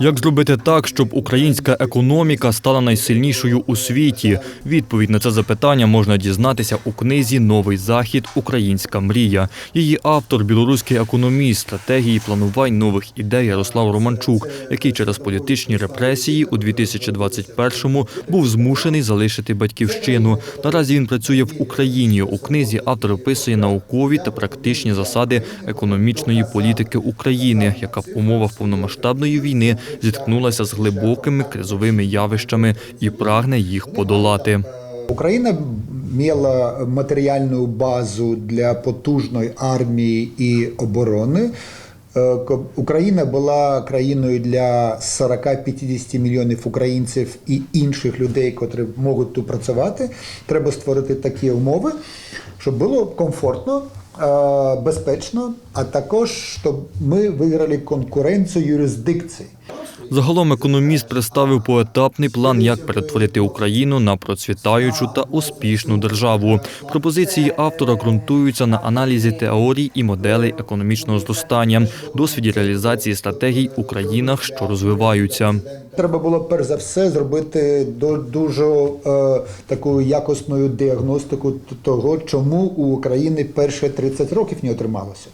Як зробити так, щоб українська економіка стала найсильнішою у світі? Відповідь на це запитання можна дізнатися у книзі Новий захід Українська мрія. Її автор білоруський економіст стратегії планувань нових ідей Ярослав Романчук, який через політичні репресії у 2021-му був змушений залишити батьківщину. Наразі він працює в Україні. У книзі автор описує наукові та практичні засади економічної політики України, яка в умовах повномасштабної війни зіткнулася з глибокими кризовими явищами і прагне їх подолати. Україна мала матеріальну базу для потужної армії і оборони. Е, Україна була країною для 40-50 мільйонів українців і інших людей, котрі можуть тут працювати. Треба створити такі умови, щоб було комфортно, безпечно, а також щоб ми виграли конкуренцію юрисдикцій. Загалом економіст представив поетапний план, як перетворити Україну на процвітаючу та успішну державу. Пропозиції автора ґрунтуються на аналізі теорій і моделей економічного зростання, досвіді реалізації стратегій у країнах, що розвиваються. Треба було перш за все зробити до дуже е, таку якісною діагностику того, чому у України перші 30 років не отрималося.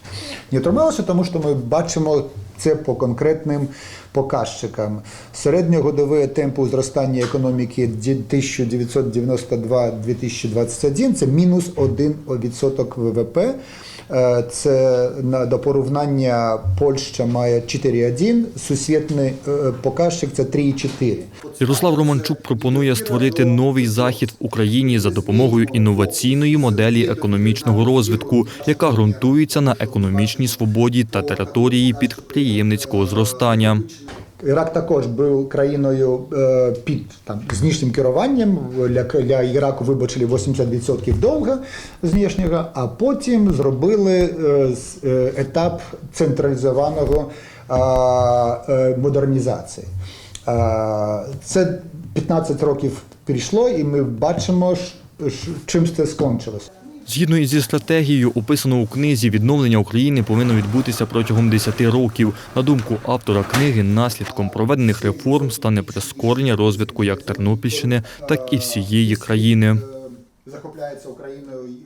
Не отрималося, тому що ми бачимо це по конкретним показчикам. Середньогодові темпи зростання економіки 1992-2021 це мінус 1% ВВП. Е, Це до порівняння Польща має 4,1, сусідний е, показчик це 3,4. Ярослав Романчук пропонує створити новий захід в Україні за допомогою інноваційної моделі економічного розвитку, яка ґрунтується на економічній свободі та території підприємницького зростання. Ірак також був країною е, під там знішнім керуванням. Для, для Іраку вибачили 80% довга знішнього, а потім зробили е, е, етап централізованого модернізації. Це 15 років прийшло, і ми бачимо, чим це скончилось. Згідно зі стратегією, описано у книзі, відновлення України повинно відбутися протягом 10 років. На думку автора книги, наслідком проведених реформ стане прискорення розвитку як Тернопільщини, так і всієї країни. Захопляється Україною